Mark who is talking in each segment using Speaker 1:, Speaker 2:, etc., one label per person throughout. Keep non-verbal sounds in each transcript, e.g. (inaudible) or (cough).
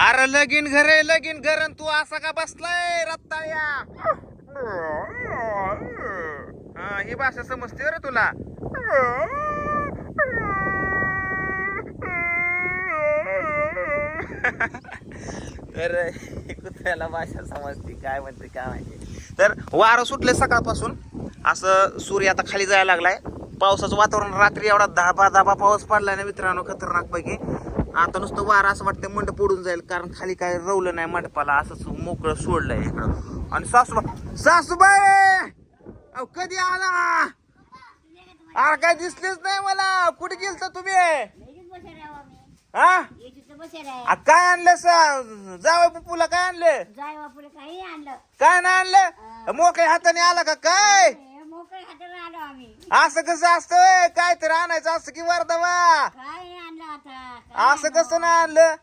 Speaker 1: अरे लगीन घर आहे लगीन घर तू असा का बसलाय रत्ताया हा ही भाषा समजते रे तुला. तर कुत्र्याला भाषा समजते काय म्हणते काय माहिती. तर वारं सुटले सकाळपासून. असं सूर्य आता खाली जायला लागलाय. पावसाचं वातावरण रात्री एवढा धाबा धाबा पाऊस पडलाय ना मित्रांनो खतरनाक पैकी आता नुसतं वारं असं वाटतं मंडप उडून जाईल कारण खाली काय रवलं नाही मंडपाला असंच मोकळं सोडलंय इकडं. आणि सासूबाई सासूबाई! अहो कधी आला? अरे काय दिसलेच नाही मला. कुठे गेलता तुम्ही? हा? आ, काय आणलं सा जावं पप्पूला काय आणलं?
Speaker 2: जाय बापुरे काही आणलं
Speaker 1: काय नाही आणलं? मोकळ्या हाताने आला का काय?
Speaker 2: हे मोकळे हाताला आलो आम्ही.
Speaker 1: असं कसं असतं काय तर आणायचं असतं की वर्धवा
Speaker 2: काय? आता
Speaker 1: असं कसं नाही आणलं?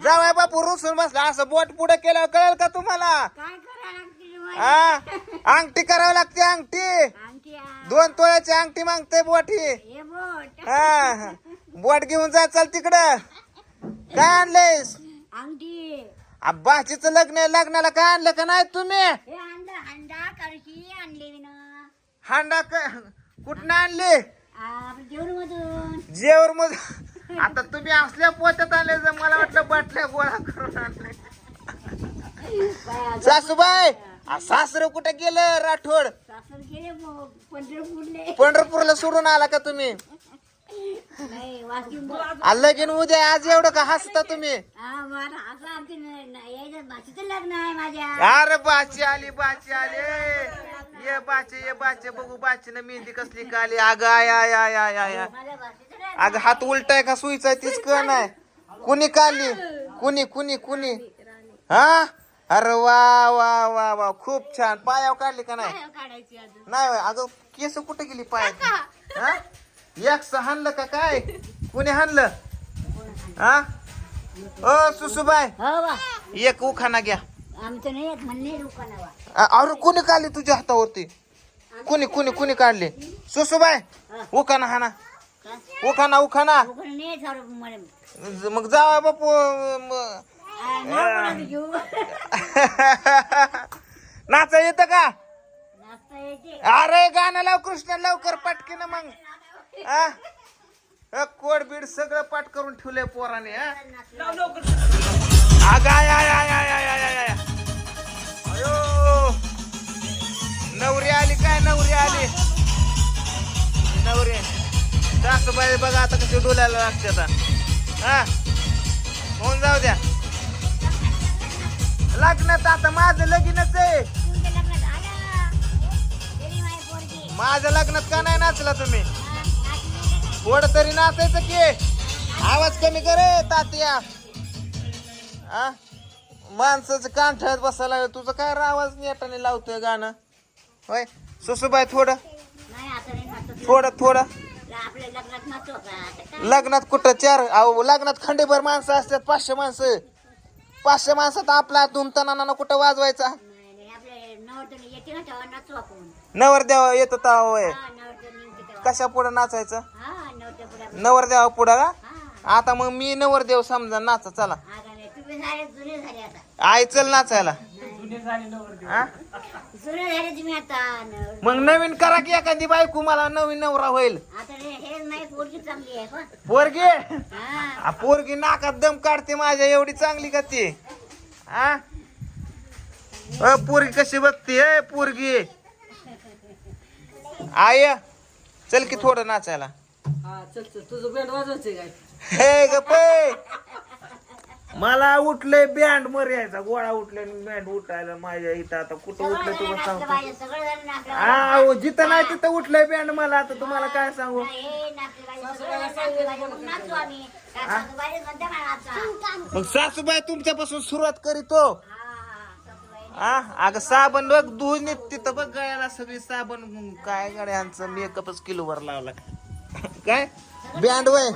Speaker 1: जावाय बापू रुसून बसला. असं बोट पुढे केल्यावर कळेल का तुम्हाला?
Speaker 2: काय?
Speaker 1: हा? अंगठी करावी लागते अंगठी.
Speaker 2: आणखी आ-
Speaker 1: दोन तोळ्याची अंगठी मागते बोटी.
Speaker 2: हे बोट.
Speaker 1: हा बोट घेऊन जा चाल तिकडं. काय आणलंयस?
Speaker 2: अंगठी.
Speaker 1: बाचीचं लग्न आहे लग्नाला काय आणलं का नाही तुम्ही?
Speaker 2: आणलं हंडा कळशी आणली मी ना.
Speaker 1: हांडा कुठनं आणले?
Speaker 2: आपलं जेवण मधून
Speaker 1: जेवर मग आता तुम्ही असल्या पोत्यात आले जर मला वाटलं बाटल्या गोळा करून आणले. सासूबाई आ, सासरं कुठे गेलं राठोड?
Speaker 2: सासर गेले मग पंढरपूरले.
Speaker 1: पंढरपूरला सोडून आला का तुम्ही?
Speaker 2: नाही.
Speaker 1: आ, लगीन उद्या आज एवढं का हसता तुम्ही?
Speaker 2: हा मला असं आमचे न- न- यायचं भाषेचं लग्न आहे माझ्या.
Speaker 1: अरे बाची आली बाची आली. ये बाचे ये बाचे बघू बाचीनं मेहंदी कसली का आली अगं आय आय आय आय आय आय.
Speaker 2: माझ्या भाषेचं लग्न
Speaker 1: अगं हात उलटाय का? सुईचा आहे तीच कळ नाही कुणी काढली कुणी कुणी कुणी? हा? अरे वा वा वा वा. खूप छान. पायावर काढली का नाही?
Speaker 2: काय काढायची अजून.
Speaker 1: नाही होय. अगं केस कुठे गेली पायाची हा? एक हाणलं का काय? कुणी हाणलं? हा? ओ सुसूबाई.
Speaker 2: हो बा.
Speaker 1: एक उखाना घ्या.
Speaker 2: आमचं नाही येत म्हणणे दुकानावा
Speaker 1: अ- अरे कोणी काढली तुझ्या हातावरती? कुणी कुणी कुणी काढली? सुसूबाई उखाना हाना उखाना उखाना.
Speaker 2: नाही मला
Speaker 1: ज- मग जावा बापू म-
Speaker 2: आ, घेऊ (laughs)
Speaker 1: नाचा येतं का?
Speaker 2: नाचता येते.
Speaker 1: अरे गाणं लाव कृष्ण लवकर पटकीन मग. हा? अ, कोड बीड सगळं पाठ करून ठेवलंय पोराने हा अगं, आय, आय, आय, आय, आय, आय, आय, आय. अयो. नवरी आली काय? नवरी आली. नवरी सासूबाई बघा आता कशी डोल्याला लागते आता. हा? होऊन जाऊ द्या. लग्नात आता माझं लगीनच आहे. माझ्या लग्नात का नाही नाचला तुम्ही. थोडं तरी नाचायचं की. आवाज कमी करे तात्या. आ माणसाचं कान ठेवत बसायला. तुझं काय आवाज नेटाने लावतोय गाणं? होय? सुसूबाई थोडं. थोडं थोडं.
Speaker 2: लग्नात
Speaker 1: कुठं चार अहो लग्नात खंडेभर माणसं असतात पाचशे माणसं. पाचशे माणसात आपला धुमताना कुठं वाजवायचा?
Speaker 2: नवरदेवा येत
Speaker 1: होय. कशा पुढे नाचायचं?
Speaker 2: नवरदेवा पुढं.
Speaker 1: का? आता मग मी नवरदेव समजा नाचा चला. आई चल नाचायला मग नवीन करा की एखादी बायको मला नवीन नवरा होईल.
Speaker 2: पोरगी
Speaker 1: पोरगी? नाकात दम काढते माझ्या एवढी चांगली का ती? पोरगी कशी बघते पोरगी? आय चल की थोडं नाचायला.
Speaker 3: तुझं
Speaker 1: हे गप मला उठलंय बँड मर यायचा गोळा उठले बँड उठायला माझ्या इथं आता कुठं उठलं तुम्हाला सांगतो. हा जिथं नाही तिथं उठलंय बँड मला आता तुम्हाला काय सांगू?
Speaker 2: मग सासूबाई
Speaker 1: तुमच्यापासून सुरुवात करीतो.
Speaker 2: हा
Speaker 1: अग साबण बघ धुवून येत तिथं बघ गळ्याला सगळी साबण काय गळ्यांचं मेकअपच किलोवर लावला काय? बँड वय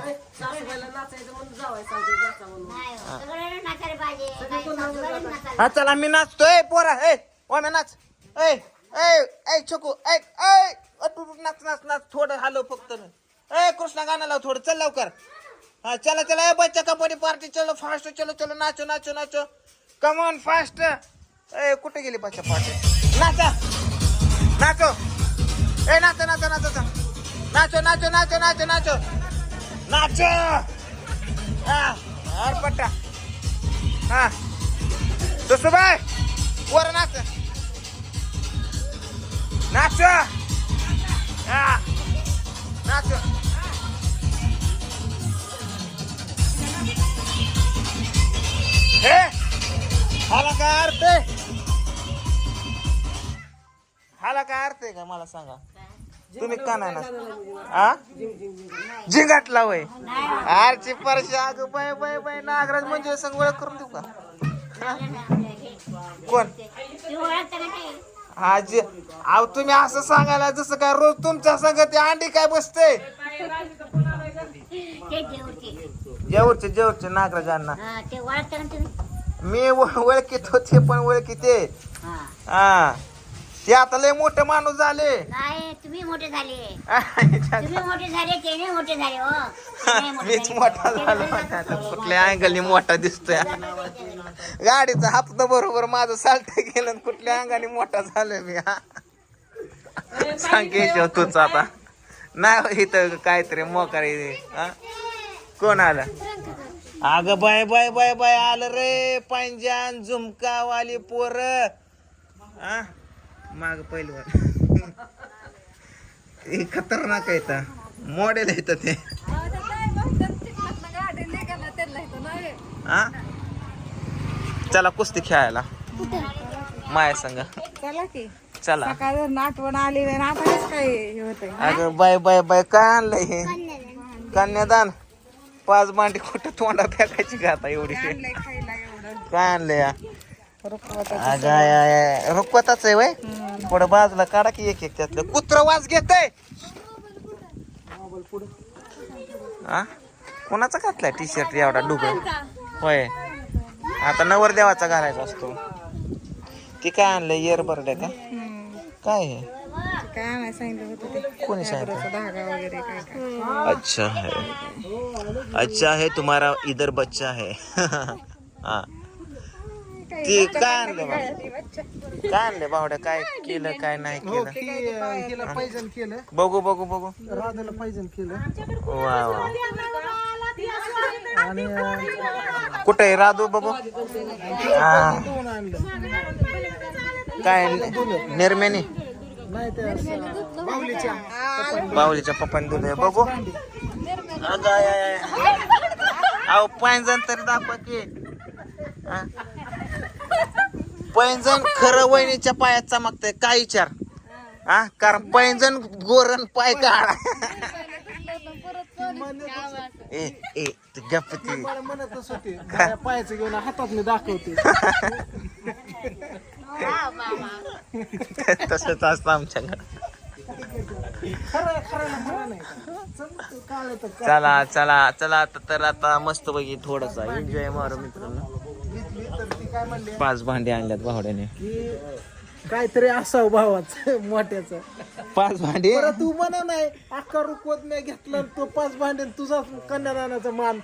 Speaker 2: हा
Speaker 1: चला मी नाचतोय पोरा. ए ओम्या नाच. ऐ ऐ छोकू ऐक ऐ अ, नाच नाच नाच. थोडं हालो फक्त ए कृष्णा गाणं लाव थोडं. चल लवकर. हा चला चला. ए बच्चा कबड्डी पार्टी. चलो फास्ट चलो चलो. नाचो नाचो नाचो. कमॉन फास्ट ए कुठे गेली बच्चा पार्टी? नाचा. नाचो. ए नाच. नाचो नाचो नाचो नाचो नाचो. नाचो! हा पट्टा हा. तो सुबाय वर नाच. नाचो! हा. नाचो. हे! हाला काय अर्थ हाला काय अर्थ आहे का? मला सांगा. तुम्ही का नाही ना हा झिंगाटला वय आरची परशी अग बाय बाय बाय नागराज म्हणजे संग ओळख करून देऊ का? हा? कोण?
Speaker 2: ती ओळखता का ते?
Speaker 1: आज अहो तुम्ही असं सांगायला जसं काय रोज तुमच्या संग ते अंडी काय बसते. जेवरचे जेवरचे नागराज अण्णा.
Speaker 2: हा, ते ओळखता का तुम्ही?
Speaker 1: मी ओळखीत होते पण ओळखीते.
Speaker 2: हा.
Speaker 1: हा ते आता लय मोठे माणूस झाले.
Speaker 2: तुम्ही मोठे झाले. (laughs) तुम्ही मोठे झाले ते नाही मोठे झाले हो. मोठे
Speaker 1: मीच
Speaker 2: झाले.
Speaker 1: मोठा झालो आता कुठल्या अँगलनी मोठा दिसतोय. गाडीचा हप्ता बरोबर माझं साल्ट गेलं आणि कुठल्या अंगाने मोठा झालोय मी हा. सांग केशव तूच आता. नाही इथं काहीतरी मोकारी हा. कोण आलं? अगं बाय बाय बाय बाय आलं रे. पांजान झुमका वाली पोर. हा. माग पहिलवान खतरनाक आहे. मॉडेल आहे ते. हा चला कुस्ती खेळायला. माया संग.
Speaker 4: चला की.
Speaker 1: चला.
Speaker 4: आठवण आली नाही हे
Speaker 1: अगं बाय बाय बाय काय आणलंय हे? कन्यादान. पाच मांडी कुठं तोंडा फेकायची आता एवढी? काय आणलंय या?
Speaker 4: रुकवत
Speaker 1: अगं. रुकवताच आहे वय? पुढं बाजूला काढा की एक एक त्यातलं. कुत्र वाज घेत हा कोणाचा घातलाय टी शर्ट एवढा डुगर होय. आता नवर देवाचा घालायचा असतो. ती काय आणलंय? इयरबर्ड आहे का? काय हे?
Speaker 4: काय आणायला सांगितलं होतं ते?
Speaker 1: कोणी सांगितलं?
Speaker 4: त्याचा धागा वगैरे काय काय?
Speaker 1: अच्छा है अच्छा है तुम्हारा इधर बच्चा है (laughs) हा. ती काय आणलं बा? काय आणले बावड्या? काय केलं काय नाही केलं?
Speaker 5: हिला केलं.
Speaker 1: बघू बघू बघू.
Speaker 5: राधाला पायजन केलं.
Speaker 1: वा वा.
Speaker 5: आणि
Speaker 1: कुठे आहे? राधू हा.
Speaker 5: आणलं.
Speaker 1: काय निर्मेनी?
Speaker 5: नाही ते असं बाहुलीच्या
Speaker 1: बाहुलीच्या पप्पाने दिले बघू. अगं, आय, आय, आय. अहो पैंजण तरी दाखवा की. हा? पैंजण खरं वहिनीच्या पायात चमकतंय काय विचार? हा कारण पैंजण गोरण पाय काढा. ए ए तू गप्प ती.
Speaker 5: मला म्हणतच होते माझ्या पायाचं घेऊन हातात मी दाखवते.
Speaker 1: तसंच असतं आमच्याकडे. चला चला चला आता तर आता मस्त बघी थोडसा एन्जॉय मारू मित्रांनो.
Speaker 5: काय म्हणली?
Speaker 1: पाच भांडी आणल्यात भावड्याने.
Speaker 5: की काहीतरी असावं भावाचं मोठ्याचं.
Speaker 1: पाच भांडी?
Speaker 5: तू म्हणा नाही अख्खा रुकवत नाही घेतला तो पाच भांडे तुझा कन्यादानाचा मान.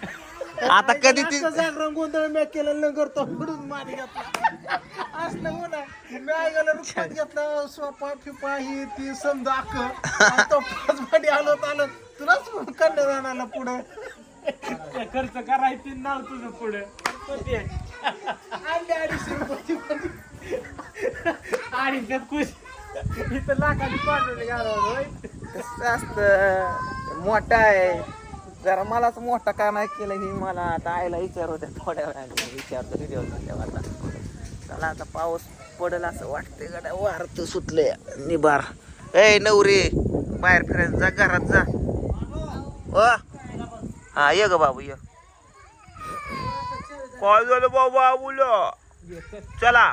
Speaker 1: आता कधी ती
Speaker 5: जागरण गोंधळ मी केलं लंगर तो पुढून मान घेतला. असलं म्हणा. मी ऐकायला घेतला सोपा फिपा ही ती समजा अख्ख. आणि तो पाच भांडी आलो आलं तुलाच कन्यादानाला पुढं. खर्च करायचं नाव तुझं पुढे. आणले अडीचशे रुपये अडीचशे खुश. इथं लाखाची पाठवले घालवलं
Speaker 1: कसं असतं? मोठा आहे. जरा मलाच मोठा का नाही केलं ही मला आता आईला विचार होते थोड्या वेळाने विचारतो व्हिडिओ आता. चला आता पाऊस पडेल असं वाटतंय गड्या. वारत सुटले निबार. ए नवरे. बाहेर फिरायचं जा घरात जा. ओ हा ये ग बाबू ये. काय झालं बाबू बोल चला.